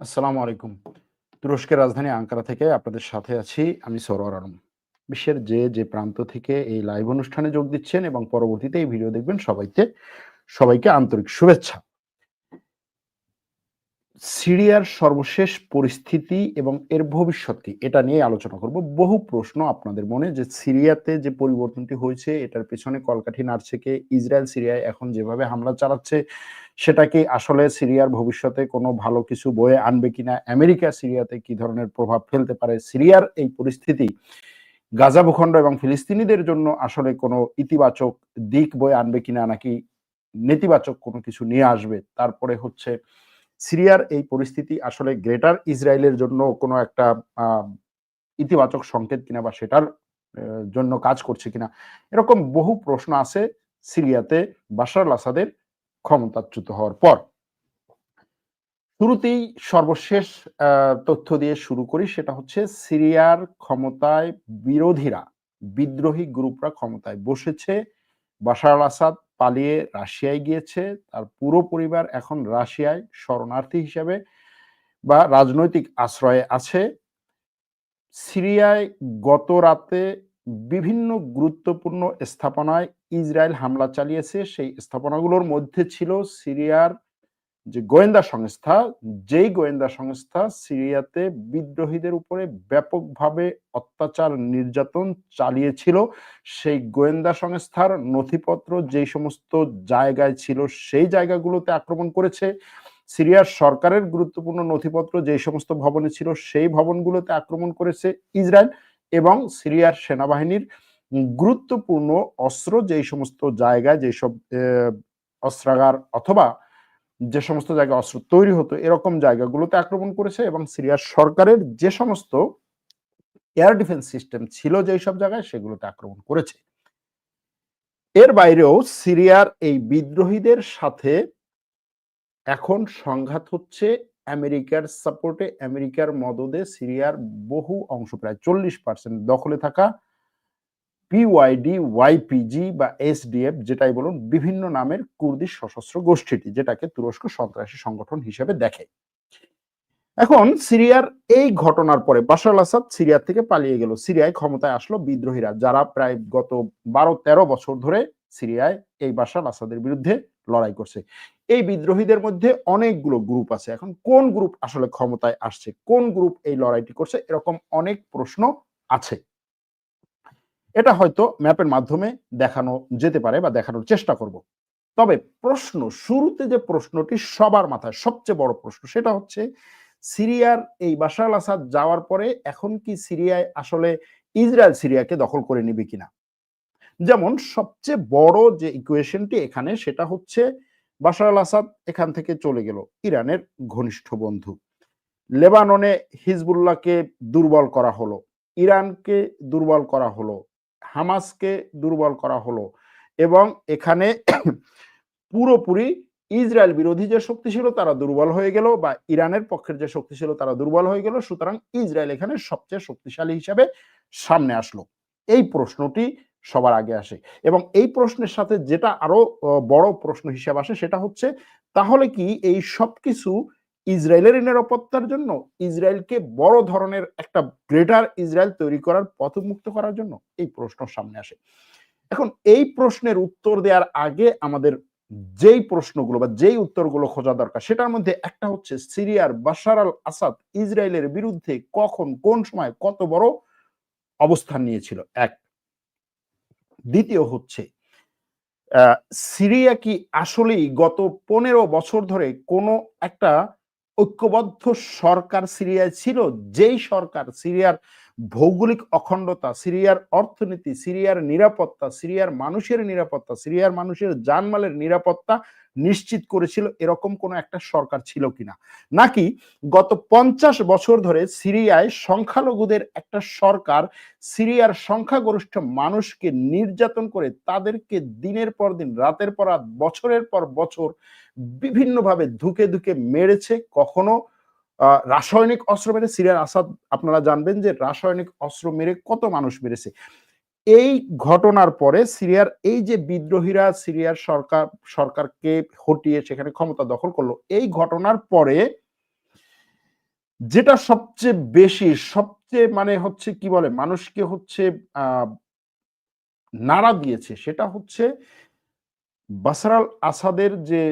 আসসালামু আলাইকুম। তুরস্কের রাজধানী আঙ্কারা থেকে আপনাদের সাথে আছি আমি সরোয়ার আলম। বিশ্বের যে, যে প্রান্ত থেকে এই লাইভ অনুষ্ঠানে যোগ দিচ্ছেন এবং পরবর্তীতে এই ভিডিও দেখবেন সবাইকে সবাইকে আন্তরিক শুভেচ্ছা। সিরিয়ার সর্বশেষ পরিস্থিতি এবং এর ভবিষ্যৎ কি? এটা নিয়ে আলোচনা করব। বহু প্রশ্ন আপনাদের মনে যে সিরিয়াতে যে পরিবর্তনটি হয়েছে, এটার পেছনে কলকাঠি নাড়ছে কে? ইসরায়েল সিরিয়ায় এখন যেভাবে হামলা চালাচ্ছে, সেটা কি আসলে সিরিয়ার ভবিষ্যতে কোনো ভালো কিছু বয়ে আনবে কিনা? আমেরিকা সিরিয়াতে কি ধরনের প্রভাব ফেলতে পারে? সিরিয়ার এই পরিস্থিতি গাজা ভূখণ্ড এবং ফিলিস্তিনিদের জন্য আসলে কোনো ইতিবাচক দিক বয়ে আনবে কিনা নাকি নেতিবাচক কোনো কিছু নিয়ে আসবে? তারপরে হচ্ছে সিরিয়ার এই পরিস্থিতি আসলে গ্রেটার ইসরায়েলের জন্য কোনো একটা ইতিবাচক সংকেত কিনা বা সেটার জন্য কাজ করছে কিনা? এরকম বহু প্রশ্ন আছে সিরিয়াতে আল আসাদের ক্ষমতাচ্যুত হওয়ার পর। শুরুতেই সর্বশেষ তথ্য দিয়ে শুরু করি সেটা হচ্ছে সিরিয়ার ক্ষমতায় বিরোধীরা, বিদ্রোহী গ্রুপরা ক্ষমতায় বসেছে। বাশার আল আসাদ পালিয়ে রাশিয়ায় গিয়েছে। তার পুরো পরিবার এখন রাশিয়ায় শরণার্থী হিসেবে বা রাজনৈতিক আশ্রয়ে আছে। সিরিয়ায় গত রাতে বিভিন্ন গুরুত্বপূর্ণ স্থাপনায় ইসরায়েল হামলা চালিয়েছে। সেই স্থাপনাগুলোর মধ্যে ছিল সিরিয়ার যে গোয়েন্দা সংস্থা, যেই গোয়েন্দা সংস্থা সিরিয়াতে বিদ্রোহীদের উপরে ব্যাপকভাবে অত্যাচার নির্যাতন চালিয়েছিল। সেই গোয়েন্দা সংস্থার নথিপত্র যেই সমস্ত জায়গায় ছিল সেই জায়গাগুলোতে আক্রমণ করেছে। সিরিয়ার সরকারের গুরুত্বপূর্ণ নথিপত্র যেই সমস্ত ভবনে ছিল সেই ভবনগুলোতে আক্রমণ করেছে ইসরায়েল এবং সিরিয়ার সেনাবাহিনীর গুরুত্বপূর্ণ অস্ত্র যেই সমস্ত জায়গায় যেসব অস্ত্রাগার অথবা যে সমস্ত জায়গায় অস্ত্র তৈরি হতো এরকম জায়গাগুলোতে আক্রমণ করেছে এবং সিরিয়ার সরকারের যে সমস্ত এয়ার ডিফেন্স সিস্টেম ছিল যেই সব জায়গায় সেগুলোতে আক্রমণ করেছে। এর বাইরেও সিরিয়ার এই বিদ্রোহীদের সাথে এখন সংঘাত হচ্ছে আমেরিকার সাপোর্টে, আমেরিকার মদদে সিরিয়ার বহু অংশ প্রায় ৪০% দখলে থাকা পিওয়াইডি, ওয়াইপিজি বা এসডিএফ যেটাই বলুন বিভিন্ন নামের কুর্দি সশস্ত্র গোষ্ঠীটি যেটাকে তুরস্ক সন্ত্রাসী সংগঠন হিসেবে দেখে। এখন সিরিয়ার এই ঘটনার পরে বাশার আসাদ সিরিয়া থেকে পালিয়ে গেল। সিরিয়ায় ক্ষমতায় আসলো বিদ্রোহীরা যারা প্রায় গত ১২-১৩ বছর ধরে সিরিয়ায় এই বাশার আসাদের বিরুদ্ধে লড়াই করছে। এই বিদ্রোহীদের মধ্যে অনেকগুলো গ্রুপ আছে। এখন কোন গ্রুপ আসলে ক্ষমতায় আসছে? কোন গ্রুপ এই লড়াইটি করছে? এরকম অনেক প্রশ্ন আছে। এটা হয়তো ম্যাপের মাধ্যমে দেখানো যেতে পারে বা দেখানোর চেষ্টা করব। তবে প্রশ্ন, শুরুতে যে প্রশ্নটি সবার মাথায় সবচেয়ে বড় প্রশ্ন সেটা হচ্ছে, সিরিয়ার এই বাশার আসাদ যাওয়ার পরে এখন কি সিরিয়ায় আসলে ইসরায়েল সিরিয়াকে দখল করে নিবে কিনা? যেমন সবচেয়ে বড় যে ইকুয়েশনটি এখানে সেটা হচ্ছে, বাশার আল আসাদ এখান থেকে চলে গেল ইরানের ঘনিষ্ঠ বন্ধু। লেবাননে হিজবুল্লাহকে দুর্বল করা হলো। ইরানকে দুর্বল করা হলো। হামাসকে দুর্বল করা হলো এবং এখানে পুরোপুরি ইসরায়েল বিরোধী যে শক্তি ছিল তারা দুর্বল হয়ে গেল বা ইরানের পক্ষের যে শক্তি ছিল তারা দুর্বল হয়ে গেল। সুতরাং ইসরায়েল এখানে সবচেয়ে শক্তিশালী হিসাবে সামনে আসলো। এই প্রশ্নটি সবার আগে আসে এবং এই প্রশ্নের সাথে যেটা আরও বড় প্রশ্ন হিসেবে আসে সেটা হচ্ছে, তাহলে কি এই সবকিছু ইসরায়েলের নিরাপত্তার জন্য? ইসরায়েলকে বড় ধরনের একটা গ্রেটার ইসরায়েল তৈরি করার পথ উন্মুক্ত করার জন্য? এই প্রশ্ন সামনে আসে। এখন এই প্রশ্নের উত্তর দেওয়ার আগে আমাদের যেই প্রশ্নগুলো বা যেই উত্তরগুলো খোঁজা দরকার সেটার মধ্যে একটা হচ্ছে সিরিয়ার বাশার আল আসাদ ইসরায়েলের বিরুদ্ধে কখন, কোন সময়, কত বড় অবস্থান নিয়েছিল? এক দ্বিতীয় হচ্ছে সিরিয়া কি আসলেই গত ১৫ বছর ধরে কোনো একটা ঐক্যবদ্ধ সরকার সিরিয়ায় ছিল? যেই সরকার সিরিয়ার ভৌগোলিক অখণ্ডতা, সিরিয়ার অর্থনীতি, সিরিয়ার নিরাপত্তা, সিরিয়ার মানুষের নিরাপত্তা, সিরিয়ার মানুষের জানমালের নিরাপত্তা নিশ্চিত করেছিল এরকম কোনো একটা সরকার ছিল কিনা? নাকি গত ৫০ বছর ধরে সিরিয়ায় সংখ্যালঘুদের একটা সরকার সিরিয়ার সংখ্যাগরিষ্ঠ মানুষকে নির্যাতন করে তাদেরকে দিনের পর দিন, রাতের পর রাত, বছরের পর বছর বিভিন্নভাবে ধুকে ধুঁকে মেরেছে। কখনো রাসায়নিক অস্ত্র মেরে সিরিয়ার আসাদ, আপনারা জানবেন যে রাসায়নিক অস্ত্র মেরে কত মানুষ মেরেছে। এই ঘটনার পরে সিরিয়ার এই যে বিদ্রোহীরা সিরিয়ার সরকার, সরকারকে হটিয়ে সেখানে ক্ষমতা দখল করল। এই ঘটনার পরে যেটা সবচেয়ে বেশি, সবচেয়ে মানে হচ্ছে কি বলে, মানুষকে হচ্ছে নাড়া দিয়েছে সেটা হচ্ছে বাসার আল আসাদের যে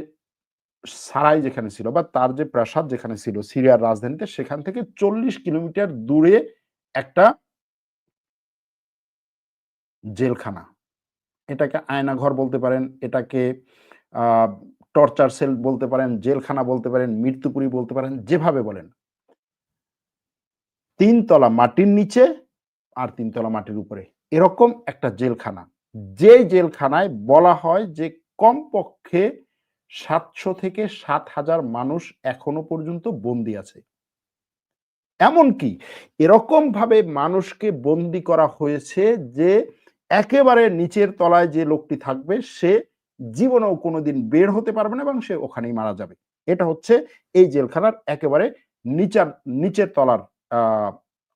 সারাই যেখানে ছিল বা তার যে প্রাসাদ যেখানে ছিল সিরিয়ার রাজধানীতে, সেখান থেকে চল্লিশ কিলোমিটার দূরে একটা জেলখানা। এটাকে আয়নাঘর বলতে পারেন, এটাকে টর্চার সেল বলতে পারেন, জেলখানা বলতে পারেন, মৃত্যুপুরী বলতে পারেন, যেভাবে বলেন। তিনতলা মাটির নিচে আর তিনতলা মাটির উপরে। এরকম একটা জেলখানা। যে জেলখানায় বলা হয় যে কমপক্ষে সাতশো থেকে সাত হাজার মানুষ এখনও পর্যন্ত বন্দি আছে। এমনকি এরকম ভাবে মানুষকে বন্দি করা হয়েছে যে একেবারে নিচের তলায় যে লোকটি থাকবে, সে জীবনেও কোনোদিন বের হতে পারবে না এবং সে ওখানেই মারা যাবে। এটা হচ্ছে এই জেলখানার একেবারে নিচার নিচের তলার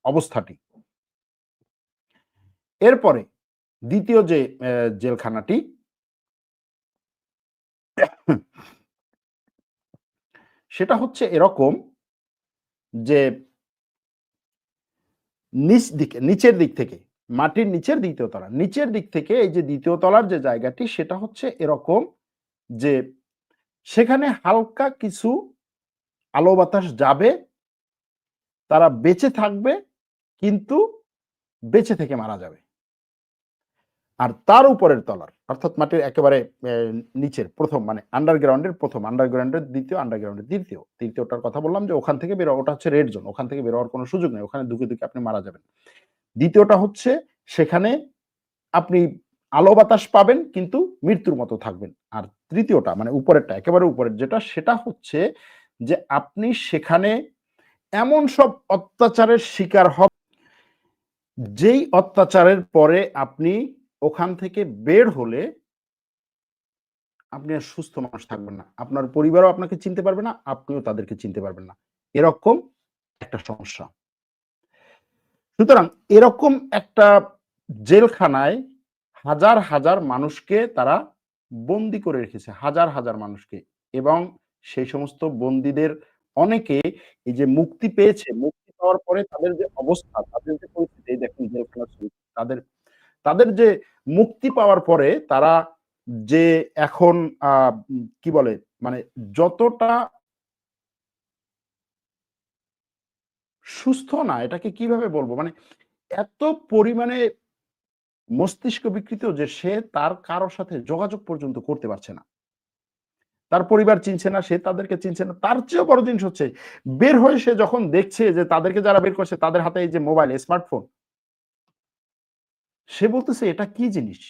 অবস্থাটি। এরপরে দ্বিতীয় যে জেলখানাটি সেটা হচ্ছে এরকম যে নিচ দিকে, নিচের দিক থেকে, মাটির নিচের দ্বিতীয় তলা, নিচের দিক থেকে এই যে দ্বিতীয় তলার যে জায়গাটি, সেটা হচ্ছে এরকম যে সেখানে হালকা কিছু আলো বাতাস যাবে, তারা বেঁচে থাকবে, কিন্তু বেঁচে থেকে মারা যাবে। আর তার উপরের তলার, অর্থাৎ মাটির একেবারে নিচের প্রথম মানে আন্ডারগ্রাউন্ডের প্রথম আন্ডারগ্রাউন্ডের দ্বিতীয় আন্ডারগ্রাউন্ডের দ্বিতীয় তৃতীয়টার কথা বললাম যে ওখান থেকে বেরো ওটা হচ্ছে রেড জোন ওখান থেকে বেরোয়ার কোনো সুযোগ নেই, ওখানে দুকে দুকে আপনি মারা যাবেন। দ্বিতীয়টা হচ্ছে সেখানে আপনি আলো বাতাস পাবেন, কিন্তু মৃত্যুর মতো থাকবেন। আর তৃতীয়টা মানে উপরেরটা, একেবারে উপরের যেটা, সেটা হচ্ছে যে আপনি সেখানে এমন সব অত্যাচারের শিকার হবেন, যেই অত্যাচারের পরে আপনি ওখান থেকে বের হলে আপনি আর সুস্থ মানুষ থাকবেন না। আপনার পরিবারও আপনাকে চিনতে পারবে না, আপনিও তাদেরকে চিনতে পারবেন না। এরকম একটা সমস্যা। সুতরাং এরকম একটা জেলখানায় হাজার হাজার মানুষকে তারা বন্দি করে রেখেছে, হাজার হাজার মানুষকে। এবং সেই সমস্ত বন্দীদের অনেকে এই যে মুক্তি পেয়েছে, মুক্তি পাওয়ার পরে তাদের যে অবস্থা, তাদের যে পরিস্থিতি দেখুন জেলখানা তাদের তাদের যে মুক্তি পাওয়ার পরে তারা যে এখন কি বলে মানে যতটা সুস্থ না, এটাকে কীভাবে বলব? মানে এত পরিমাণে মস্তিষ্ক বিকৃত যে সে তার কারোর সাথে যোগাযোগ পর্যন্ত করতে পারছে না। তার পরিবার চিনছে না, সে তাদেরকে চিনছে না। তার চেয়েও বড় জিনিস হচ্ছে, বের হয়ে সে যখন দেখছে যে তাদেরকে যারা বের করছে, তাদের হাতে এই যে মোবাইল, স্মার্টফোন সে বলতেছে, এটা কি জিনিস?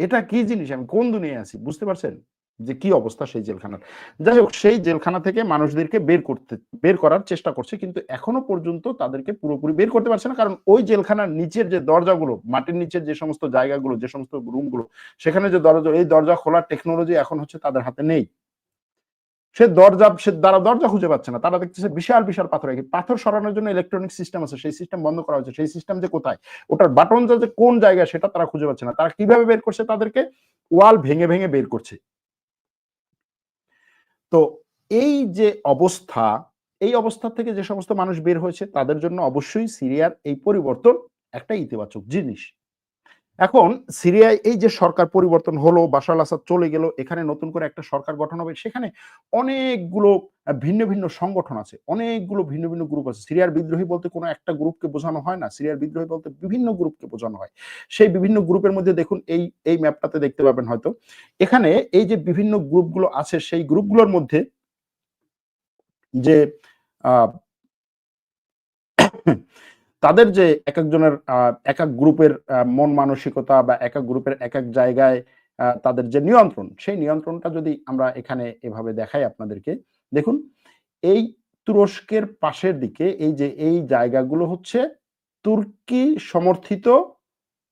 এটা কি জিনিস? আমি কোন দুনিয়ায় আছি? বুঝতে পারছেন? যে কি অবস্থা সেই জেলখানার। যাই হোক, সেই জেলখানা থেকে মানুষদেরকে বের করতে, বের করার চেষ্টা করছে, কিন্তু এখনও পর্যন্ত তাদেরকে পুরোপুরি বের করতে পারছে না, কারণ ওই জেলখানার নিচের যে দরজাগুলো, মাটির নিচের যে সমস্ত জায়গাগুলো, যে সমস্ত রুমগুলো সেখানে যে দরজা, এই দরজা খোলার টেকনোলজি এখন হচ্ছে তাদের হাতে নেই। সে দরজা, সে দ্বারা দরজা খুঁজে পাচ্ছে না। তারা দেখতেছে বিশাল বিশাল পাথর পাথর সরানোর জন্য ইলেকট্রনিক সিস্টেম আছে। সেই সিস্টেম বন্ধ করা হয়েছে। সেই সিস্টেম যে কোথায়? ওটার বাটন যে কোন জায়গায় সেটা তারা খুঁজে পাচ্ছে না। তারা কীভাবে বের করছে? তাদেরকে ওয়াল ভেঙে ভেঙে বের করছে। তো এই যে অবস্থা, এই অবস্থা থেকে যে সমস্ত মানুষ বের হয়েছে, তাদের জন্য অবশ্যই সিরিয়ার এই পরিবর্তন একটা ইতিবাচক জিনিস। এখন সিরিয়ায় এই যে সরকার পরিবর্তন হলো, বাশার আসাদ চলে গেল, এখানে নতুন করে একটা সরকার গঠন হবে, সেখানে অনেকগুলো ভিন্ন ভিন্ন সংগঠন আছে, অনেকগুলো ভিন্ন ভিন্ন গ্রুপ আছে। সিরিয়ার বিদ্রোহী বলতে কোনো একটা গ্রুপকে বোঝানো হয় না, সিরিয়ার বিদ্রোহী বলতে বিভিন্ন গ্রুপকে বোঝানো হয়। সেই বিভিন্ন গ্রুপের মধ্যে দেখুন, এই এই ম্যাপটাতে দেখতে পাবেন হয়তো। এখানে এই যে বিভিন্ন গ্রুপগুলো আছে, সেই গ্রুপগুলোর মধ্যে যে তাদের যে এক একজনের এক এক গ্রুপের মন মানসিকতা বা এক এক গ্রুপের এক এক জায়গায় তাদের যে নিয়ন্ত্রণ, সেই নিয়ন্ত্রণটা যদি আমরা এখানে এভাবে দেখাই আপনাদেরকে, দেখুন, এই তুরস্কের পাশের দিকে এই যে, এই জায়গাগুলো হচ্ছে তুর্কি সমর্থিত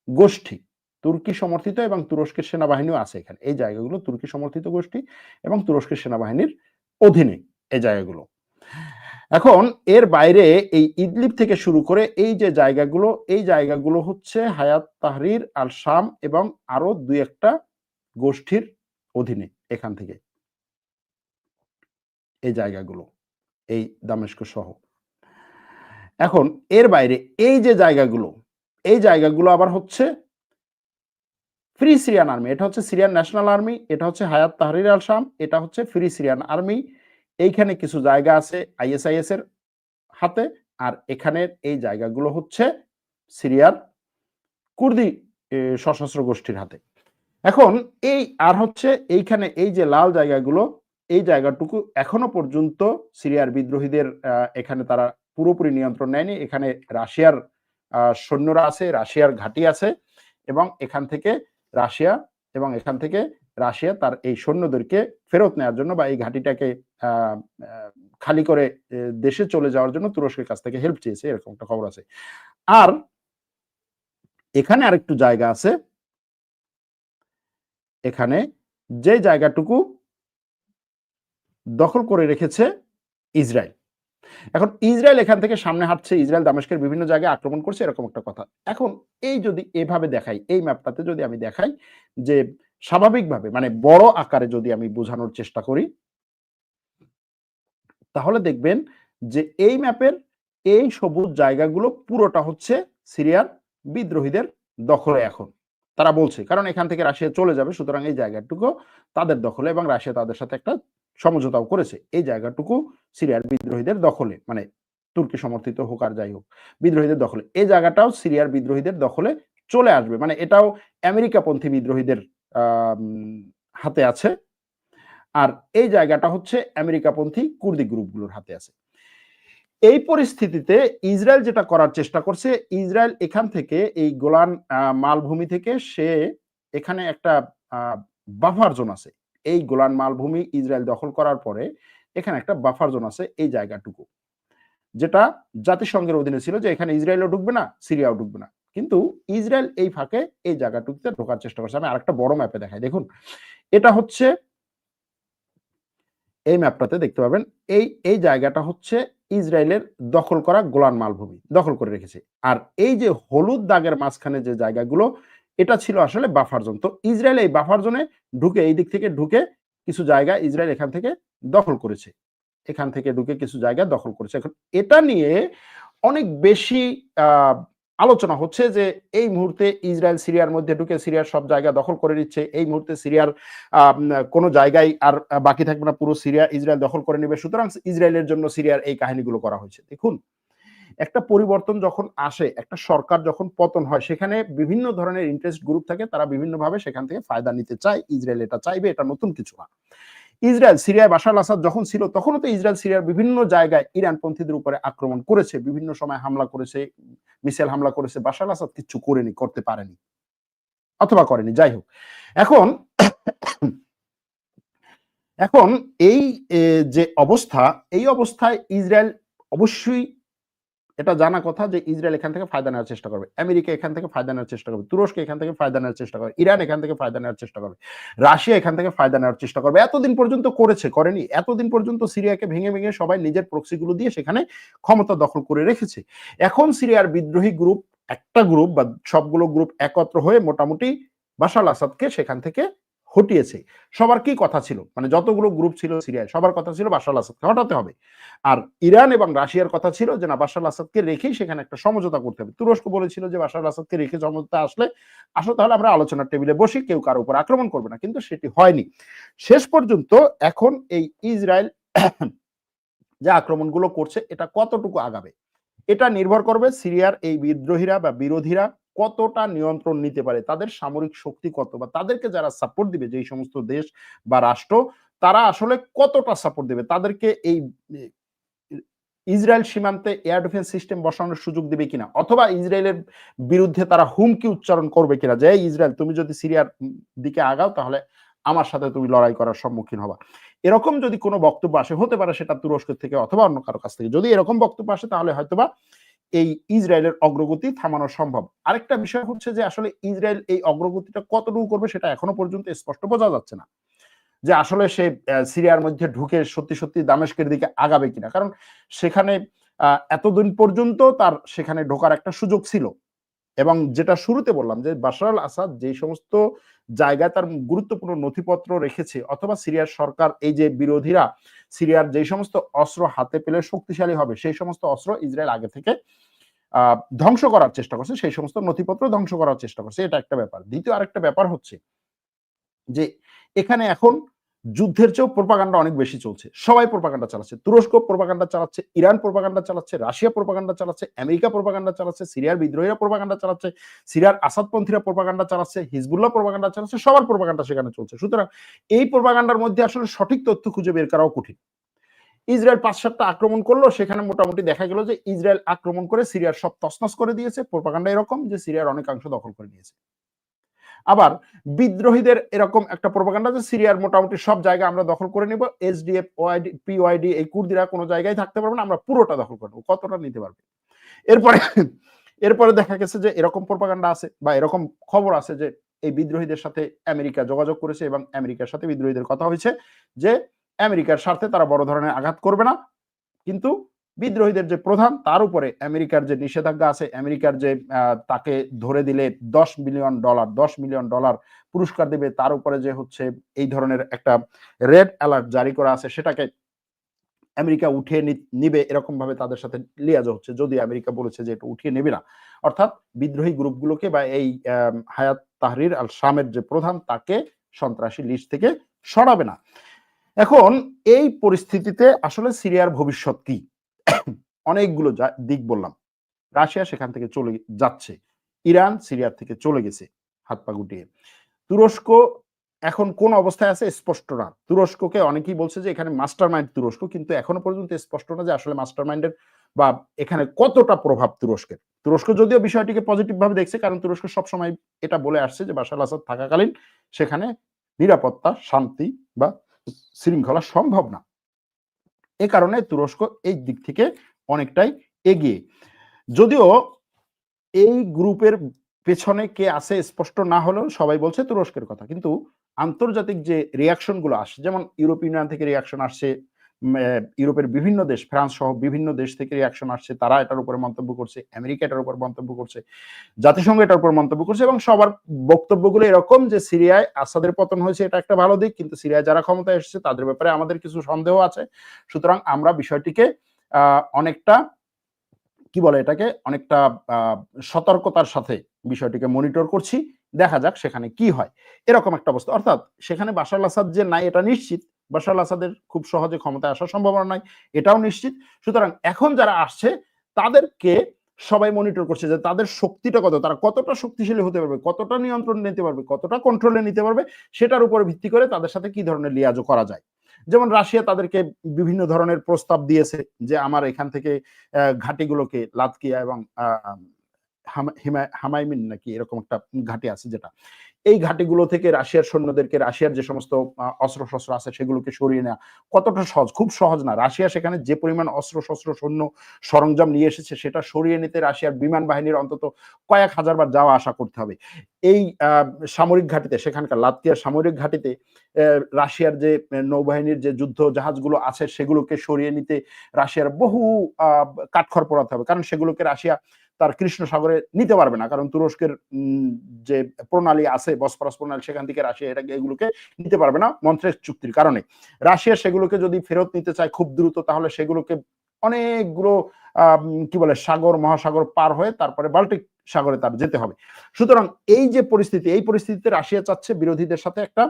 গোষ্ঠী। তুর্কি সমর্থিত এবং তুরস্কের সেনাবাহিনীও আছে এখানে। এই জায়গাগুলো তুর্কি সমর্থিত গোষ্ঠী এবং তুরস্কের সেনাবাহিনীর অধীনে এই জায়গাগুলো। এখন এর বাইরে এই ইদলিপ থেকে শুরু করে এই যে জায়গাগুলো, এই জায়গাগুলো হচ্ছে হায়াত তাহরির আল শাম এবং আরও দুই একটা গোষ্ঠীর অধীনে এখান থেকে। এই জায়গাগুলো, এই দামেস্ক সহ। এখন এর বাইরে এই যে জায়গাগুলো, এই জায়গাগুলো আবার হচ্ছে ফ্রি সিরিয়ান আর্মি। এটা হচ্ছে সিরিয়ান ন্যাশনাল আর্মি, এটা হচ্ছে হায়াত তাহরির আল শাম এটা হচ্ছে ফ্রি সিরিয়ান আর্মি। এইখানে কিছু জায়গা আছে আইএসআইএস এর হাতে, আর এখানের এই জায়গাগুলো হচ্ছে সিরিয়ার কুর্দি সশস্ত্র গোষ্ঠীর হাতে। এখন এই, আর হচ্ছে এইখানে এই যে লাল জায়গাগুলো, এই জায়গাটুকু এখনও পর্যন্ত সিরিয়ার বিদ্রোহীদের এখানে তারা পুরোপুরি নিয়ন্ত্রণ নেয়নি। এখানে রাশিয়ার সৈন্যরা আছে, রাশিয়ার ঘাঁটি আছে, এবং এখান থেকে রাশিয়া, এবং এখান থেকে রাশিয়া তার এই সৈন্যদেরকে ফেরত নেওয়ার জন্য বা এই ঘাঁটিটাকে খালি করে দেশে চলে যাওয়ার জন্য তুরস্কের কাছ থেকে হেল্প চেয়েছে, এরকম একটা খবর আছে। আর এখানে আরেকটু জায়গা আছে। এখানে যে জায়গাটুকু দখল করে রেখেছে ইসরায়েল। এখন ইসরায়েল এখান থেকে সামনে হাঁটছে, ইসরায়েল দামেস্কের বিভিন্ন জায়গায় আক্রমণ করছে, এরকম একটা কথা। এখন এই যদি এভাবে দেখাই, এই ম্যাপটাতে যদি আমি দেখাই যে স্বাভাবিকভাবে মানে বড় আকারে যদি আমি বোঝানোর চেষ্টা করি তাহলে দেখবেন যে এই ম্যাপের এই সবুজ জায়গাগুলো পুরোটা হচ্ছে সিরিয়ার বিদ্রোহীদের দখলে এখন। তারা বলছে, কারণ এখান থেকে রাশিয়া চলে যাবে, সুতরাং এই জায়গাটুকু তাদের দখলে এবং রাশিয়া তাদের সাথে একটা সমঝোতাও করেছে। এই জায়গাটুকু সিরিয়ার বিদ্রোহীদের দখলে মানে তুর্কি সমর্থিত হোক আর যাই হোক, বিদ্রোহীদের দখলে। এই জায়গাটাও সিরিয়ার বিদ্রোহীদের দখলে চলে আসবে। মানে এটাও আমেরিকাপন্থী বিদ্রোহীদের হাতে আছে। আর এই জায়গাটা হচ্ছে আমেরিকাপন্থী কুর্দি গ্রুপগুলোর হাতে আছে। এই পরিস্থিতিতে ইসরায়েল যেটা করার চেষ্টা করছে, ইসরায়েল এখান থেকে এই গোলান মালভূমি থেকে সে এখানে একটা বাফার জোন আছে। এই গোলান মালভূমি ইসরায়েল দখল করার পরে এখানে একটা বাফার জোন আছে এই জায়গাটুকু। যেটা জাতিসংঘের অধীনে ছিল যে এখানে ইসরায়েলও ঢুকবে না, সিরিয়াও ঢুকবে না। কিন্তু ইসরায়েল এই ফাঁকে এই জায়গাটুকুতে ঢোকার চেষ্টা করছে। আমি আরেকটা বড় ম্যাপে দেখাই। দেখুন, এটা হচ্ছে এই ম্যাপটাতে দেখতে পাবেন, এই এই জায়গাটা হচ্ছে ইসরায়েলের দখল করা গোলান মালভূমি, দখল করে রেখেছে। আর এই যে হলুদ দাগের মাঝখানে যে জায়গাগুলো, এটা ছিল আসলে বাফার জোন। তো ইসরায়েল এই বাফার জোনে ঢুকে, এই দিক থেকে ঢুকে কিছু জায়গা ইসরায়েল এখান থেকে দখল করেছে। এখান থেকে ঢুকে কিছু জায়গা দখল করেছে। এখন এটা নিয়ে অনেক বেশি আলোচনা হচ্ছে যে এই মুহূর্তে ইসরায়েল, সিরিয়ার মধ্যে ঢুকে সিরিয়ার সব জায়গা দখল করে নিচ্ছে। এই মুহূর্তে সিরিয়ার কোনো জায়গায় আর বাকি থাকবে না, পুরো সিরিয়া ইসরায়েল দখল করে নেবে। সুতরাং ইসরায়েলের জন্য সিরিয়ার এই কাহিনীগুলো করা হয়েছে। দেখুন, একটা পরিবর্তন যখন আসে, একটা সরকার যখন পতন হয়, সেখানে বিভিন্ন ধরনের ইন্টারেস্ট গ্রুপ থাকে, তারা বিভিন্নভাবে সেখান থেকে ফায়দা নিতে চায়। ইসরায়েল এটা চাইবে, এটা নতুন কিছু না। ইসরায়েল, সিরিয়ায় বাশার আসাদ যখন ছিল, তখনও তো ইসরায়েল, সিরিয়ার বিভিন্ন জায়গায় ইরান পন্থীদের উপরে আক্রমণ করেছে, বিভিন্ন সময় হামলা করেছে, মিসাইল হামলা করেছে, বাশার আসাদ কিছু করেনি, করতে পারেনি, অথবা করেনি, যাই হোক। এখন এখন এই যে অবস্থা, এই অবস্থায় ইসরায়েল অবশ্যই এটা জানা কথা যে ইসরায়েল এখান থেকে ফায়দা নেওয়ার চেষ্টা করবে, আমেরিকা এখান থেকে ফায়দা নেওয়ার চেষ্টা করবে, তুরস্ক এখান থেকে ফায়দা নেওয়ার চেষ্টা করবে, ইরান এখান থেকে ফায়দা নেওয়ার চেষ্টা করবে, রাশিয়া এখান থেকে ফায়দা নেওয়ার চেষ্টা করবে, এতদিন পর্যন্ত করেছে, করেনি, এতদিন পর্যন্ত সিরিয়াকে ভেঙে ভেঙে সবাই নিজের প্রক্সিগুলো দিয়ে সেখানে ক্ষমতা দখল করে রেখেছে। এখন সিরিয়ার বিদ্রোহী গ্রুপ একটা গ্রুপ বা সবগুলো গ্রুপ একত্র হয়ে মোটামুটি বাশাল আসাদকে সেখান থেকে হটিয়েছে। সবার কি কথা ছিল? মানে যতগুলো গ্রুপ ছিল সিরিয়ায় সবার কথা ছিল বাশাল আসাদকে হটাতে হবে। আর ইরান এবং রাশিয়ার কথা ছিল যে, না বাশাল আসাদকে রেখেই সেখানে একটা সমঝোতা করতে হবে। তুরস্ক বলেছিল যে বাশাল আসাদকে রেখে সমঝোতা আসলে আসলে তাহলে আমরা আলোচনার টেবিলে বসি, কেউ কারও উপর আক্রমণ করবে না। কিন্তু সেটি হয়নি। শেষ পর্যন্ত এখন এই ইসরায়েল যে আক্রমণগুলো করছে, এটা কতটুকু আগাবে? এটা নির্ভর করবে সিরিয়ার এই বিদ্রোহীরা বা বিরোধীরা কতটা নিয়ন্ত্রণ নিতে পারে, তাদের সামরিক শক্তি কত বা তাদেরকে যারা সাপোর্ট দিবে, যেই সমস্ত দেশ বা রাষ্ট্র, তারা আসলে কতটা সাপোর্ট দেবে? তাদেরকে এই ইসরায়েল সীমান্তে এয়ার ডিফেন্স সিস্টেম বসানোর সুযোগ দিবে কিনা? অথবা ইসরায়েলের বিরুদ্ধে তারা হুমকি উচ্চারণ করবে কিনা? যে ইসরায়েল, তুমি যদি সিরিয়ার দিকে আগাও, তাহলে আমার সাথে তুমি লড়াই করার সম্মুখীন হবা। এরকম যদি কোনো বক্তব্য আসে, হতে পারে সেটা তুরস্কের থেকে অথবা অন্য কারও কাছ থেকে। যদি এরকম বক্তব্য আসে, তাহলে হয়তোবা এই ইসরায়েলের অগ্রগতি থামানো সম্ভব। আরেকটা বিষয় হচ্ছে যে আসলে ইসরায়েল এই অগ্রগতিটা কতটুকু করবে সেটা এখনও পর্যন্ত স্পষ্ট বোঝা যাচ্ছে না। যে আসলে সে সিরিয়ার মধ্যে ঢুকে সত্যি সত্যি দামেশকের দিকে আগাবে কিনা। কারণ সেখানে এতদিন পর্যন্ত তার সেখানে ঢোকার একটা সুযোগ ছিল। এবং যেটা শুরুতে বললাম যে বাশার আল আসাদ যে সমস্ত জায়গায় তার গুরুত্বপূর্ণ নথিপত্র রেখেছে অথবা সিরিয়ার সরকার, এই যে বিরোধীরা সিরিয়ার যে সমস্ত অস্ত্র হাতে পেলে শক্তিশালী হবে, সেই সমস্ত অস্ত্র ইসরায়েল আগে থেকে ধ্বংস করার চেষ্টা করছে, সেই সমস্ত নথিপত্র ধ্বংস করার চেষ্টা করছে। এটা একটা ব্যাপার। দ্বিতীয় আরেকটা ব্যাপার হচ্ছে যে এখানে এখন যুদ্ধের চেয়েও প্রোপাগান্ডা অনেক বেশি চলছে। সবাই প্রোপাগান্ডা চালাচ্ছে। তুরস্ক প্রোপাগান্ডা চালাচ্ছে, ইরান প্রোপাগান্ডা চালাচ্ছে, রাশিয়া প্রোপাগান্ডা চালাচ্ছে, আমেরিকা প্রোপাগান্ডা চালাচ্ছে, সিরিয়ার বিদ্রোহীরা প্রোপাগান্ডা চালাচ্ছে, সিরিয়ার আসাদপন্থীরা প্রোপাগান্ডা চালাচ্ছে, হিজবুল্লাহ প্রোপাগান্ডা চালাচ্ছে, সবার প্রোপাগান্ডা সেখানে চলছে। সুতরাং এই প্রোপাগান্ডার মধ্যে আসলে সঠিক তথ্য খুঁজে বের করাও কঠিন। ইসরায়েল পাঁচ সাতটা আক্রমণ করল, সেখানে মোটামুটি দেখা গেল যে ইসরায়েল আক্রমণ করে সিরিয়ার সব তসনস করে দিয়েছে। প্রোপাগান্ডা এরকম যে সিরিয়ার অনেকাংশ দখল করে নিয়েছে। আবার বিদ্রোহীদের এরকম একটা প্রোপাগান্ডা যে সিরিয়ার মোটামুটি সব জায়গা আমরা দখল করে নিব এসডিএফ ওয়াইডি পিওয়াইডি এই কুর্দিরা কোনো জায়গায় থাকতে পারবে না, আমরা পুরোটা দখল করে নেব। কতটা নিতে পারবে? এরপরে এরপরে দেখা গেছে যে এরকম প্রোপাগান্ডা আছে বা এরকম খবর আছে যে এই বিদ্রোহীদের সাথে আমেরিকা যোগাযোগ করেছে এবং আমেরিকার সাথে বিদ্রোহীদের কথা হয়েছে যে আমেরিকার স্বার্থে তারা বড় ধরনের আঘাত করবে না, কিন্তু বিদ্রোহীদের যে প্রধান, তার উপরে আমেরিকার যে নিষেধাজ্ঞা আছে, আমেরিকার যে তাকে ধরে দিলে দশ মিলিয়ন ডলার, দশ মিলিয়ন ডলার পুরস্কার দেবে, তার উপরে যে হচ্ছে এই ধরনের একটা রেড অ্যালার্ট জারি করা আছে, সেটাকে আমেরিকা উঠিয়ে নিবে এরকম ভাবে তাদের সাথে লিয়াজ হচ্ছে যদি আমেরিকা বলেছে যে এটা উঠিয়ে নেবে না। অর্থাৎ বিদ্রোহী গ্রুপগুলোকে বা এই হায়াত তাহরির আল শামের যে প্রধান, তাকে সন্ত্রাসী লিস্ট থেকে সরাবে না। এখন এই পরিস্থিতিতে আসলে সিরিয়ার ভবিষ্যৎ কি? অনেকগুলো দিক বললাম। রাশিয়া সেখান থেকে চলে যাচ্ছে। ইরান সিরিয়ার থেকে চলে গেছে হাত পা গুটিয়ে। তুরস্ক এখন কোন অবস্থায় আছে স্পষ্ট না। তুরস্ককে অনেকেই বলছে যে এখানে মাস্টার মাইন্ড তুরস্ক, কিন্তু এখনও পর্যন্ত স্পষ্ট না যে আসলে মাস্টার মাইন্ডের বা এখানে কতটা প্রভাব তুরস্কের। তুরস্ক যদিও বিষয়টিকে পজিটিভ ভাবে দেখছে, কারণ তুরস্ক সবসময় এটা বলে আসছে যে বাশার আসাদ থাকাকালীন সেখানে নিরাপত্তা, শান্তি বা শৃঙ্খলা সম্ভব না। এ কারণে তুরস্ক এই দিক থেকে অনেকটাই এগিয়ে। যদিও এই গ্রুপের পেছনে কে আছে স্পষ্ট না হলেও সবাই বলছে তুরস্কের কথা। কিন্তু আন্তর্জাতিক যে রিয়াকশনগুলো আসে, যেমন ইউরোপ ইউনিয়ন থেকে রিয়াকশন আসছে ইউরোপের বিভিন্ন দেশ, ফ্রান্স সহ বিভিন্ন দেশ থেকে রিয়াকশন আসছে। তারা এটার উপরে মন্তব্য করছে, আমেরিকা এটার উপর মন্তব্য করছে, জাতিসংঘ এটার উপর মন্তব্য করছে এবং সবার বক্তব্যগুলো এরকম যে সিরিয়ায় আসাদের পতন হয়েছে, এটা একটা ভালো দিক। কিন্তু সিরিয়ায় যারা ক্ষমতায় এসেছে, তাদের ব্যাপারে আমাদের কিছু সন্দেহ আছে। সুতরাং আমরা বিষয়টিকে অনেকটা, কি বলে এটাকে, অনেকটা সতর্কতার সাথে বিষয়টিকে মনিটর করছি। দেখা যাক সেখানে কি হয়। এরকম একটা অবস্থা। অর্থাৎ সেখানে বাশার আসাদ যে নাই, এটা নিশ্চিত। বাশার আসাদের খুব সহজে ক্ষমতায় আসার সম্ভাবনা নাই, এটাও নিশ্চিত। সুতরাং এখন যারা আসছে, তাদেরকে সবাই মনিটর করছে যে তাদের শক্তিটা কত, তারা কতটা শক্তিশালী হতে পারবে, কতটা নিয়ন্ত্রণ নিতে পারবে, কতটা কন্ট্রোলে নিতে পারবে, সেটার উপর ভিত্তি করে তাদের সাথে কি ধরনের লিয়াজও করা যায়। যেমন রাশিয়া তাদেরকে বিভিন্ন ধরনের প্রস্তাব দিয়েছে যে আমার এখান থেকে ঘাটিগুলোকে লাতকিয়া এবং হামাইমিন নাকি এরকম একটা ঘাটি আছে যেটা এই ঘাটিগুলো থেকে রাশিয়ার সৈন্যদেরকে, রাশিয়ার যে সমস্ত অস্ত্র শস্ত্র আছে সেগুলোকে সরিয়ে নেওয়া কতটা সহজ? খুব সহজ না। রাশিয়া সেখানে যে পরিমাণ অস্ত্র শস্ত্র সৈন্য সরঞ্জাম নিয়ে এসেছে সেটা সরিয়ে নিতে রাশিয়ার বিমান বাহিনীর অন্তত কয়েক হাজার বার যাওয়া আসা করতে হবে। এই সামরিক ঘাটিতে, সেখানকার লাত্তিয়ার সামরিক ঘাটিতে রাশিয়ার যে নৌবাহিনীর যে যুদ্ধ জাহাজগুলো আছে সেগুলোকে সরিয়ে নিতে রাশিয়ার বহু কাঠখড় পোড়াতে হবে। কারণ সেগুলোকে রাশিয়া তার কৃষ্ণ সাগরে নিতে পারবে না। কারণ তুরস্কের যে প্রণালী আছে বসফরাস প্রণালী, সেখান থেকে রাশিয়া এটা এগুলোকে নিতে পারবে না মন্ত্রের চুক্তির কারণে। রাশিয়া সেগুলোকে যদি ফেরত নিতে চায় খুব দ্রুত, তাহলে সেগুলোকে অনেকগুলো কি বলে, সাগর, মহাসাগর পার হয়ে তারপরে বাল্টিক সাগরে তার যেতে হবে। সুতরাং এই যে পরিস্থিতি, এই পরিস্থিতিতে রাশিয়া চাচ্ছে বিরোধীদের সাথে একটা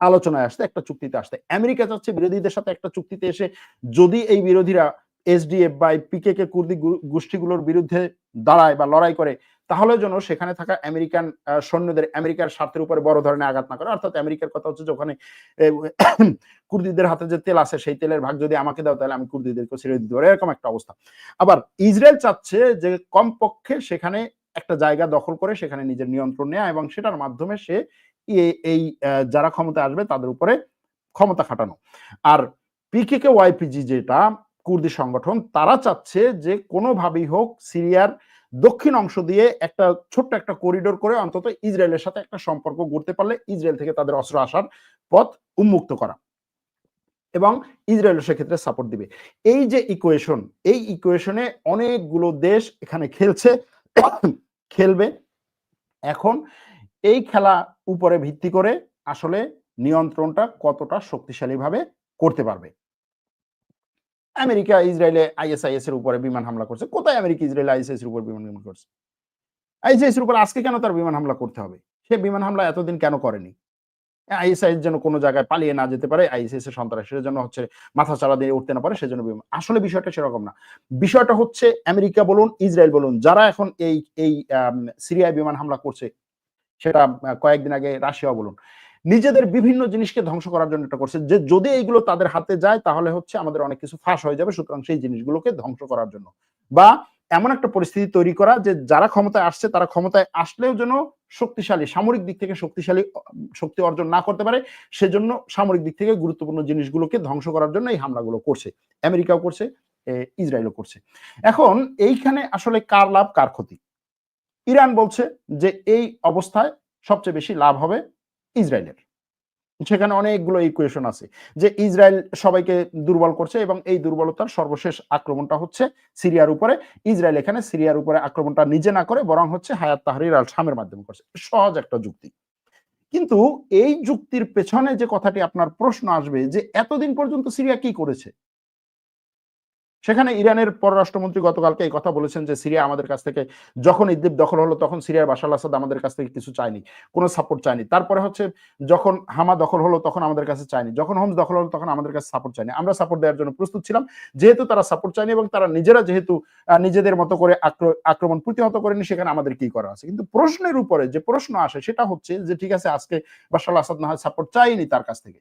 আলোচনায় আসতে, একটা চুক্তিতে আসতে। আমেরিকা চাচ্ছে বিরোধীদের সাথে একটা চুক্তিতে এসে যদি এই বিরোধীরা এসডিএফ বা পিকে কে কুর্দি গোষ্ঠীগুলোর বিরুদ্ধে দাঁড়ায় বা লড়াই করে তাহলে যেন সেখানে থাকা আমেরিকান সৈন্যদের আমেরিকার স্বার্থের উপরে বড় ধরনের আঘাত না করে। অর্থাৎ আমেরিকার কথা হচ্ছে যে ওখানে কুর্দিদের হাতে যে তেল আছে, সেই তেলের ভাগ যদি আমাকে দাও, তাহলে আমি কুর্দিদেরকে ছেড়ে দিতে পারি এরকম একটা অবস্থা। আবার ইসরায়েল চাচ্ছে যে কমপক্ষে সেখানে একটা জায়গা দখল করে সেখানে নিজের নিয়ন্ত্রণ নেওয়া এবং সেটার মাধ্যমে সে এই যারা ক্ষমতা আসবে তাদের উপরে ক্ষমতা খাটানো। আর পিকে কে ওয়াইপিজি যেটা কুর্দি সংগঠন, তারা চাচ্ছে যে কোনোভাবেই হোক সিরিয়ার দক্ষিণ অংশ দিয়ে একটা ছোট্ট একটা করিডোর করে অন্তত ইসরায়েলের সাথে একটা সম্পর্ক গড়তে পারলে ইসরায়েল থেকে তাদের অস্ত্র আসার পথ উন্মুক্ত করা এবং ইসরায়েল সেক্ষেত্রে সাপোর্ট দিবে। এই যে ইকুয়েশন এই ইকুয়েশনে অনেকগুলো দেশ এখানে খেলছে, খেলবে। এখন এই খেলা উপরে ভিত্তি করে আসলে নিয়ন্ত্রণটা কতটা শক্তিশালীভাবে করতে পারবে। আমেরিকা, ইসরায়েলে আইএসআইএস এর উপরে বিমান হামলা করছে। কোথায় আমেরিকা, ইসরায়েল আইএসআইএস এর উপর বিমান হামলা করছে? আইএসআইএস এর উপর আজকে কেন তার বিমান হামলা করতে হবে? সে বিমান হামলা এতদিন কেন করেনি? আইএসআইএস যেন কোনো জায়গায় পালিয়ে না যেতে পারে আইএসআইএস এর সন্ত্রাসের জন্য হচ্ছে মাথা চালা দিয়ে উঠতে না পারে সেজন্য বিমান আসলে বিষয়টা সেরকম না। বিষয়টা হচ্ছে আমেরিকা বলুন, ইসরায়েল বলুন, যারা এখন এই এই সিরিয়ায় বিমান হামলা করছে, সেটা কয়েকদিন আগে রাশিয়া বলুন। নিজেদের বিভিন্ন জিনিসকে ধ্বংস করার জন্য এটা করছে যে যদি এইগুলো তাদের হাতে যায়, তাহলে হচ্ছে আমাদের অনেক কিছু ফাঁস হয়ে যাবে, সুতরাং সেই জিনিসগুলোকে ধ্বংস করার জন্য। বা এমন একটা পরিস্থিতি তৈরি করা যে যারা ক্ষমতায় আসছে, তারা ক্ষমতায় আসলেও যেন শক্তিশালী, সামরিক দিক থেকে শক্তিশালী, শক্তি অর্জন না করতে পারে, সেজন্য সামরিক দিক থেকে গুরুত্বপূর্ণ জিনিসগুলোকে ধ্বংস করার জন্য এই হামলাগুলো করছে। আমেরিকাও করছে ইসরায়েলও করছে। এখন এইখানে আসলে কার লাভ, কার ক্ষতি? ইরান বলছে যে এই অবস্থায় সবচেয়ে বেশি লাভ হবে ইসরায়েলের। সেখানে অনেকগুলো ইকুয়েশন আছে যে ইসরায়েল সবাইকে দুর্বল করছে এবং এই দুর্বলতার সর্বশেষ আক্রমণটা হচ্ছে সিরিয়ার উপরে। ইসরায়েল এখানে সিরিয়ার উপরে আক্রমণটা নিজে না করে বরং হচ্ছে হায়াত তাহরির আল শামের মাধ্যমে করছে। সহজ একটা যুক্তি। কিন্তু এই যুক্তির পেছনে যে কথাটি আপনার প্রশ্ন আসবে যে এতদিন পর্যন্ত সিরিয়া কি করেছে? সেখানে ইরানের পররাষ্ট্রমন্ত্রী গতকালকে এই কথা বলেছেন যে সিরিয়া আমাদের কাছ থেকে যখন ইদ্লিব দখল হলো তখন সিরিয়ার বাশার আসাদ আমাদের কাছ থেকে কিছু চায়নি, কোনো সাপোর্ট চায়নি। তারপরে হচ্ছে যখন হামা দখল হলো তখন আমাদের কাছে চায়নি, যখন হোমস দখল হলো তখন আমাদের কাছে সাপোর্ট চায়নি। আমরা সাপোর্ট দেওয়ার জন্য প্রস্তুত ছিলাম, যেহেতু তারা সাপোর্ট চায়নি এবং তারা নিজেরা যেহেতু নিজেদের মতো করে আক্রমণ প্রতিহত করেনি, সেখানে আমাদের কি করা আছে? কিন্তু প্রশ্নের উপরে যে প্রশ্ন আসে সেটা হচ্ছে যে ঠিক আছে, আজকে বাশার আসাদ না হয় সাপোর্ট চাইনি তার কাছ থেকে।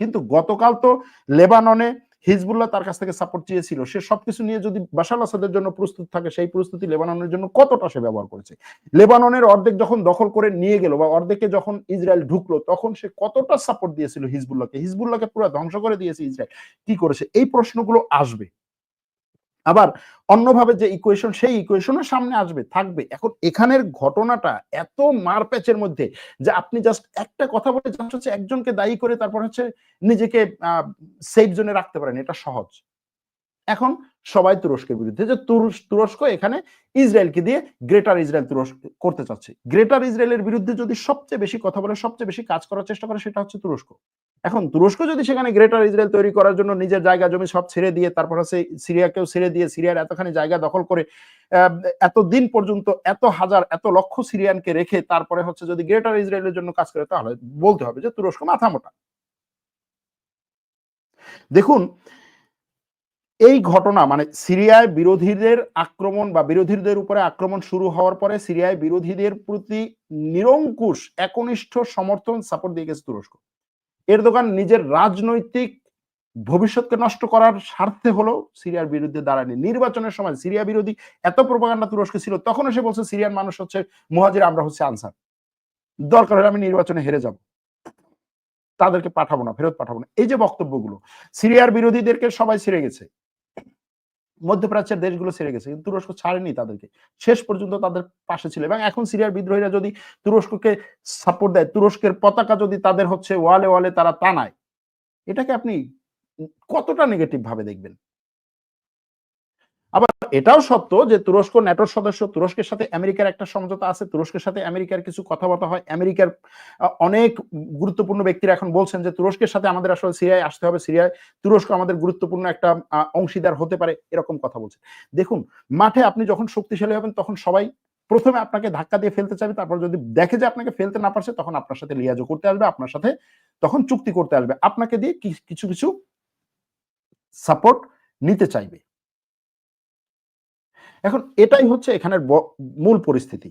কিন্তু গতকাল তো লেবাননে হিজবুল্লাহ তার কাছ থেকে সাপোর্ট চেয়েছিল। সে সবকিছু নিয়ে যদি বাশাল আসাদের জন্য প্রস্তুত থাকে, সেই প্রস্তুতি লেবাননের জন্য কতটা সে ব্যবহার করেছে? লেবাননের অর্ধেক যখন দখল করে নিয়ে গেল বা অর্ধেকে যখন ইসরায়েল ঢুকলো, তখন সে কতটা সাপোর্ট দিয়েছিল হিজবুল্লাহকে? হিজবুল্লাহকে পুরো ধ্বংস করে দিয়েছে ইসরায়েল। কি করেছে? এই প্রশ্নগুলো আসবে। আবার অন্যভাবে যে ইকুয়েশন সেই ইকুয়েশনের সামনে আসবে, থাকবে। এখন এখানের ঘটনাটা এত মারপ্যাচের মধ্যে যে আপনি জাস্ট একটা কথা বলে জাস্ট হচ্ছে একজনকে দায়ী করে তারপর হচ্ছে নিজেকে সেফ জোনে রাখতে পারেন, এটা সহজ। এখন সবাই তুরস্কের বিরুদ্ধে, যে তুরস্ক এখানে ইসরায়েলকে দিয়ে গ্রেটার ইসরায়েল তুরস্ক করতে চাচ্ছে। গ্রেটার ইসরায়েলের বিরুদ্ধে যদি সবচেয়ে বেশি কথা বলে, সবচেয়ে বেশি কাজ করার চেষ্টা করে, সেটা হচ্ছে তুরস্ক। এখন তুরস্ক যদি সেখানে গ্রেটার ইসরায়েল তৈরি করার জন্য নিজের জায়গা জমি সব ছেড়ে দিয়ে, তারপর হচ্ছে সিরিয়াকেও ছেড়ে দিয়ে সিরিয়ার এতখানি জায়গা দখল করে এত দিন পর্যন্ত এত হাজার, এত লক্ষ সিরিয়ানকে রেখে তারপরে হচ্ছে যদি গ্রেটার ইসরায়েলের জন্য কাজ করে, তাহলে বলতে হবে যে তুরস্ক মাথা মোটা। দেখুন, এই ঘটনা মানে সিরিয়ায় বিরোধীদের আক্রমণ বা বিরোধীদের উপরে আক্রমণ শুরু হওয়ার পরে সিরিয়ায় বিরোধীদের প্রতি নিরঙ্কুশ, একনিষ্ঠ সমর্থন সাপোর্ট দিয়ে গেছে তুরস্ক। এর দোকান নিজের রাজনৈতিক ভবিষ্যৎকে নষ্ট করার স্বার্থে হলো সিরিয়ার বিরুদ্ধে দাঁড়ায়নি। নির্বাচনের সময় সিরিয়া বিরোধী এত প্রপাগান্ডা তুরস্ক ছিল তখন সে বলছে সিরিয়ান মানুষ হচ্ছে মহাজির, আমরা হচ্ছে আনসার। দরকার হলে আমি নির্বাচনে হেরে যাব। তাদেরকে পাঠাবো না, ফেরত পাঠাবো না। এই যে বক্তব্যগুলো, সিরিয়ার বিরোধীদেরকে সবাই ছেড়ে গেছে। মধ্যপ্রাচ্যের দেশগুলো ছেড়ে গেছে, কিন্তু তুরস্ক ছাড়েনি তাদেরকে। শেষ পর্যন্ত তাদের পাশে ছিল। এবং এখন সিরিয়ার বিদ্রোহীরা যদি তুরস্ককে সাপোর্ট দেয়, তুরস্কের পতাকা যদি তাদের হচ্ছে ওয়ালে ওয়ালে তারা টানায়, এটাকে আপনি কতটা নেগেটিভ ভাবে দেখবেন? আবার এটাও সত্য যে তুরস্ক ন্যাটোর সদস্য, তুরস্কের সাথে আমেরিকার একটা সমঝোতা আছে, তুরস্কের সাথে আমেরিকার কিছু কথাবার্তা হয়। আমেরিকার অনেক গুরুত্বপূর্ণ ব্যক্তিরা এখন বলছেন যে তুরস্কের সাথে আমাদের আসলে সিরিয়ায় আসতে হবে। সিরিয়ায় তুরস্ক আমাদের গুরুত্বপূর্ণ একটা অংশীদার হতে পারে, এরকম কথা বলছে দেখুন, মাঠে আপনি যখন শক্তিশালী হবেন, তখন সবাই প্রথমে আপনাকে ধাক্কা দিয়ে ফেলতে চাইবে। তারপর যদি দেখে যে আপনাকে ফেলতে না পারছে, তখন আপনার সাথে লিয়াজো করতে আসবে, আপনার সাথে তখন চুক্তি করতে আসবে। আপনাকে দিয়ে কিছু কিছু সাপোর্ট নিতে চাইবে। এখন এটাই হচ্ছে এখানের মূল পরিস্থিতি।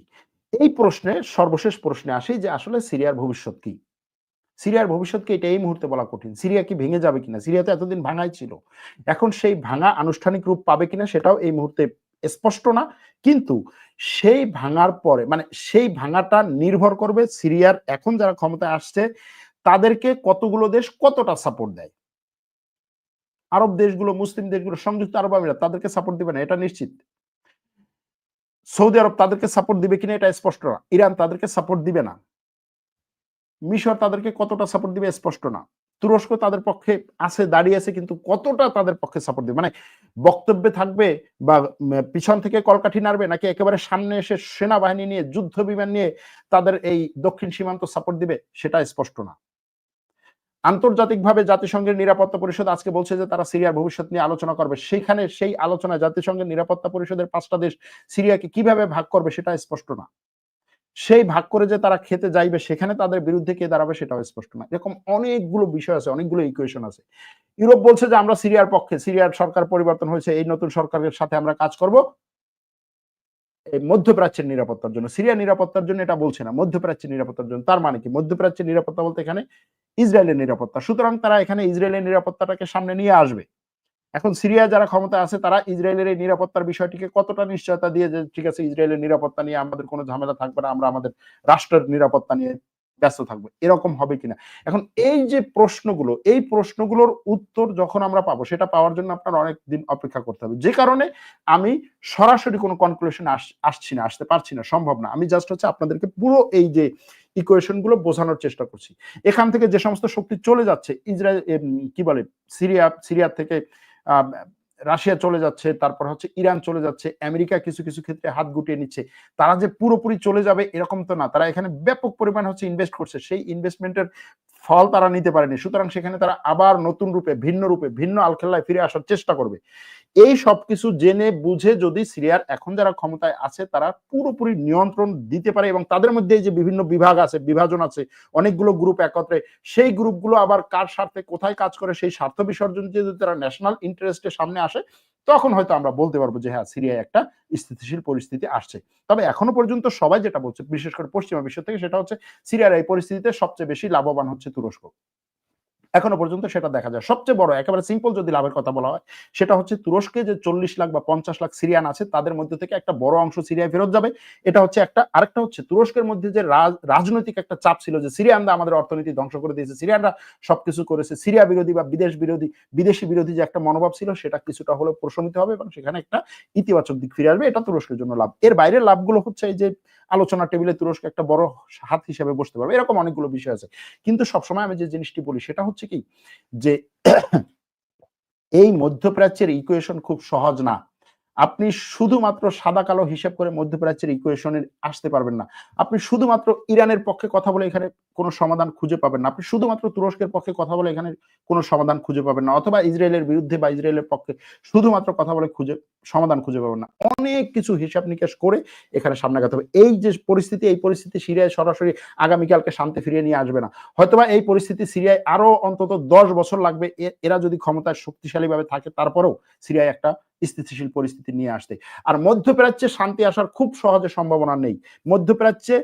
এই প্রশ্নে, সর্বশেষ প্রশ্নে আসি যে আসলে সিরিয়ার ভবিষ্যৎ কি? সিরিয়ার ভবিষ্যৎকে এটা এই মুহূর্তে বলা কঠিন। সিরিয়া কি ভেঙে যাবে কিনা? সিরিয়া তো এতদিন ভাঙাই ছিল। এখন সেই ভাঙা আনুষ্ঠানিক রূপ পাবে কিনা সেটাও এই মুহূর্তে স্পষ্ট না। কিন্তু সেই ভাঙার পরে মানে সেই ভাঙাটা নির্ভর করবে সিরিয়ার এখন যারা ক্ষমতায় আসছে, তাদেরকে কতগুলো দেশ কতটা সাপোর্ট দেয়? আরব দেশগুলো, মুসলিম দেশগুলো, সংযুক্ত আরব আমিরাত তাদেরকে সাপোর্ট দিবে না, এটা নিশ্চিত। সৌদি আরব তাদেরকে সাপোর্ট দিবে কিনা এটা স্পষ্ট না। ইরান তাদেরকে সাপোর্ট দিবে না। মিশর তাদেরকে কতটা সাপোর্ট দিবে স্পষ্ট না। তুরস্ক তাদের পক্ষে আছে, দাঁড়িয়ে আছে, কিন্তু কতটা তাদের পক্ষে সাপোর্ট দেবে? মানে বক্তব্যে থাকবে বা পিছন থেকে কলকাঠি নাড়বে নাকি একেবারে সামনে এসে সেনাবাহিনী নিয়ে যুদ্ধ বিমান নিয়ে তাদের এই দক্ষিণ সীমান্ত সাপোর্ট দিবে, সেটা স্পষ্ট না। আন্তর্জাতিকভাবে জাতিসংঘের নিরাপত্তা পরিষদ আজকে বলছে যে তারা সিরিয়ার ভবিষ্যৎ নিয়ে আলোচনা করবে। সেখানে সেই আলোচনা জাতিসংঘের নিরাপত্তা পরিষদের পাঁচটা দেশ সিরিয়াকে কীভাবে ভাগ করবে সেটা স্পষ্ট না। সেই ভাগ করে যে তারা খেতে যাইবে সেখানে তাদের বিরুদ্ধে কে দাঁড়াবে সেটাও স্পষ্ট না। এরকম অনেকগুলো বিষয় আছে, অনেকগুলো ইকুয়েশন আছে। ইউরোপ বলছে যে আমরা সিরিয়ার পক্ষে, সিরিয়ার সরকার পরিবর্তন হয়েছে, এই নতুন সরকারের সাথে আমরা কাজ করব। এই মধ্যপ্রাচ্যের নিরাপত্তার জন্য সিরিয়া নিরাপত্তার জন্য এটা বলছে না, মধ্যপ্রাচ্যের নিরাপত্তার জন্য। তার মানে কি? মধ্যপ্রাচ্যের নিরাপত্তা বলতে এখানে ইসরায়েলের নিরাপত্তা। সুতরাং তারা এখানে ইসরায়েলের নিরাপত্তাটাকে সামনে নিয়ে আসবে। এখন সিরিয়া যারা ক্ষমতা আছে, তারা ইসরায়েলের এই নিরাপত্তার বিষয়টিকে কতটা নিশ্চয়তা দিয়ে যে, ঠিক আছে, ইসরায়েলের নিরাপত্তা নিয়ে আমাদের কোনো ঝামেলা থাকবে না, আমরা আমাদের রাষ্ট্রের নিরাপত্তা নিয়ে ব্যস্ত থাকব। এরকম হবে কিনা? এখন এই যে প্রশ্নগুলো, এই প্রশ্নগুলোর উত্তর যখন আমরা পাবো, সেটা পাওয়ার জন্য আপনার অনেক দিন অপেক্ষা করতে হবে। যে কারণে আমি সরাসরি কোনো কনক্লুশন আসছি না, আসতে পারছি না, সম্ভব না। আমি জাস্ট হচ্ছে আপনাদেরকে পুরো এই যে ইকুয়েশনগুলো বোঝানোর চেষ্টা করছি। এখান থেকে যে সমস্ত শক্তি চলে যাচ্ছে, ইসরায়েল কি বলে, সিরিয়া সিরিয়া থেকে রাশিয়া চলে যাচ্ছে, তারপর হচ্ছে ইরান চলে যাচ্ছে, আমেরিকা কিছু কিছু ক্ষেত্রে হাত গুটিয়ে নিচ্ছে। তারা যে পুরোপুরি চলে যাবে এরকম তো না, তারা এখানে ব্যাপক পরিমাণ হচ্ছে ইনভেস্ট করছে। সেই ইনভেস্টমেন্টের ফল তারা নিতে পারেনি। সুতরাং সেখানে তারা আবার নতুন রূপে, ভিন্ন রূপে, ভিন্ন আলখেল্লায় ফিরে আসার চেষ্টা করবে। এই সবকিছু জেনে বুঝে যদি সিরিয়ার এখন যারা ক্ষমতায় আছে, তারা পুরোপুরি নিয়ন্ত্রণ দিতে পারে এবং তাদের মধ্যে যে বিভিন্ন বিভাগ আছে, বিভাজন আছে, অনেকগুলো গ্রুপ একত্রে, সেই গ্রুপগুলো আবার কার স্বার্থে কোথায় কাজ করে, সেই স্বার্থ বিসর্জন দিয়ে যদি তারা ন্যাশনাল ইন্টারেস্টের সামনে আসে, তখন হয়তো আমরা বলতে পারব যে হ্যাঁ সিরিয়ায় একটা স্থিতিশীল পরিস্থিতি আসছে। তবে এখনও পর্যন্ত সবাই যেটা বলছে, বিশেষ করে পশ্চিমা বিশ্ব থেকে, সেটা হচ্ছে সিরিয়ার এই পরিস্থিতিতে সবচেয়ে বেশি লাভবান হচ্ছে তুরস্ক। এখনও পর্যন্ত সেটা দেখা যায়। সবচেয়ে বড়, একেবারে সিম্পল যদি লাভের কথা বলা হয়, সেটা হচ্ছে তুরস্কে যে চল্লিশ লাখ বা পঞ্চাশ লাখ সিরিয়ান আছে, তাদের মধ্যে থেকে একটা বড় অংশ সিরিয়ায় ফেরত যাবে। এটা হচ্ছে একটা, আরেকটা হচ্ছে তুরস্কের মধ্যে যে রাজনৈতিক একটা চাপ ছিল যে সিরিয়ানরা আমাদের অর্থনীতি ধ্বংস করে দিয়েছে, সিরিয়ানরা সবকিছু করেছে, সিরিয়া বিরোধী বা বিদেশ বিরোধী, বিদেশি বিরোধী যে একটা মনোভাব ছিল, সেটা কিছুটা হলেও প্রশমিত হবে এবং সেখানে একটা ইতিবাচক দিক ফিরে আসবে, এটা তুরস্কের জন্য লাভ। এর বাইরের লাভগুলো হচ্ছে এই যে আলোচনা টেবিলে তুরস্ক একটা বড় হাত হিসেবে বসতে পারবে, এরকম অনেকগুলো বিষয় আছে। কিন্তু সবসময় আমি যে জিনিসটি বলি, সেটা হচ্ছে কি? যে এই মধ্যপ্রাচ্যের ইকুয়েশন খুব সহজ না। আপনি শুধুমাত্র সাদা কালো হিসাব করে মধ্যপ্রাচ্যের ইকুয়েশনে আসতে পারবেন না। আপনি শুধুমাত্র ইরানের পক্ষে কথা বলে এখানে কোনো সমাধান খুঁজে পাবেন না। আপনি শুধুমাত্র তুরস্কের পক্ষে কথা বলে এখানে কোনো সমাধান খুঁজে পাবেন না। অথবা ইসরায়েলের বিরুদ্ধে বা ইসরায়েলের পক্ষে শুধুমাত্র কথা বলে খুঁজে সমাধান খুঁজে পাবেন না। অনেক কিছু হিসাব নিকাশ করে এখানে সামনে হবে। এই যে পরিস্থিতি, এই পরিস্থিতি সিরিয়ায় সরাসরি আগামীকালকে শান্তি ফিরিয়ে নিয়ে আসবে না। হয়তোবা এই পরিস্থিতি সিরিয়ায় আরও অন্তত দশ বছর লাগবে। এরা যদি ক্ষমতায় শক্তিশালী ভাবে থাকে, তারপরেও সিরিয়ায় একটা স্থিতিশীল পরিস্থিতি নিয়ে আসতে। আর মধ্যপ্রাচ্যে শান্তি আসার খুব সহজে সম্ভাবনা নেই। মধ্যপ্রাচ্যে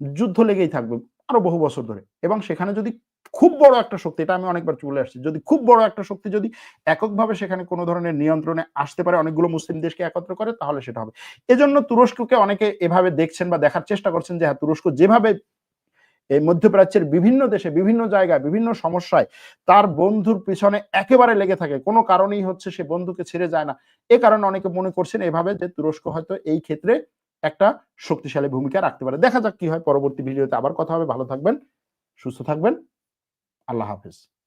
যুদ্ধ লেগেই থাকবে আরও বহু বছর ধরে। এবং সেখানে যদি খুব বড় একটা শক্তি, এটা আমি অনেকবার চলে আসছি। যদি খুব বড় একটা শক্তি যদি এককভাবে সেখানে কোনো ধরনের নিয়ন্ত্রণে আসতে পারে, অনেকগুলো মুসলিম দেশকে একত্র করে, তাহলে সেটা হবে। এজন্য তুরস্ককে অনেকে এভাবে দেখছেন বা দেখার চেষ্টা করছেন যে হ্যাঁ তুরস্ক যেভাবে এই মধ্যপ্রাচ্যের বিভিন্ন দেশে, বিভিন্ন জায়গায়, বিভিন্ন সমস্যায় তার বন্ধুর পিছনে একেবারে লেগে থাকে, কোনো কারণেই হচ্ছে সে বন্ধুকে ছেড়ে যায় না। এ কারণে অনেকে মনে করছেন এভাবে যে, তুরস্ক হয়তো এই ক্ষেত্রে একটা শক্তিশালী ভূমিকা রাখতে পারে। দেখা যাক কি হয়, পরবর্তী ভিডিওতে আবার কথা হবে। ভালো থাকবেন, সুস্থ থাকবেন। আল্লাহ হাফিজ।